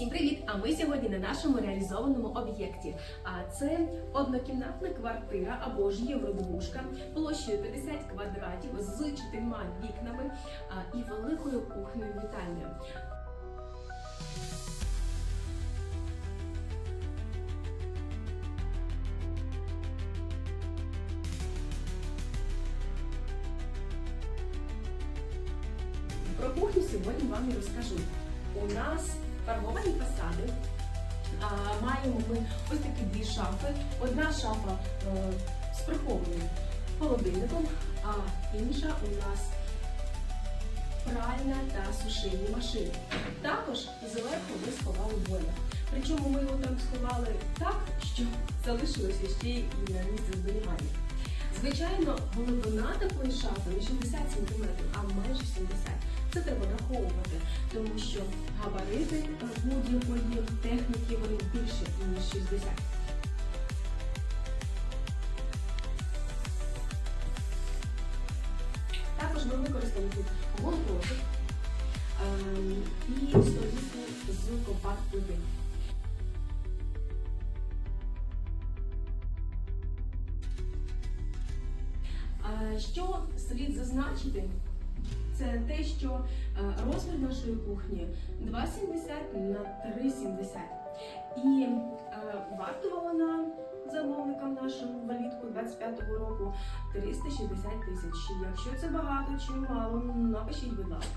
Всім привіт! А ми сьогодні на нашому реалізованому об'єкті. А це однокімнатна квартира або ж євродвушка площею 50 квадратів з чотирма вікнами і великою кухнею вітальною. Про кухню сьогодні вам і розкажу. У нас фарбовані фасади. Маємо ми ось такі дві шафи. Одна шафа е, з прихованим холодильником, а інша у нас пральна та сушильні машини. Також зверху ми сховали бойлер. Причому ми його там сховали так, що залишилося ще й на місце зберігання. Звичайно, глибина такої шафи не 60 см, а майже 70 Це треба враховувати, тому що габарити будь-якої техніки вони більше, ніж 60. Також ми використали тут гонтожик ем, і столівку з компакт-плити. Що слід зазначити, це те, що е, розмір нашої кухні 2,70 на 3,70. І е, вартувала замовникам нашим влітку 25-го року 360 тисяч. Якщо це багато чи мало, напишіть, будь ласка.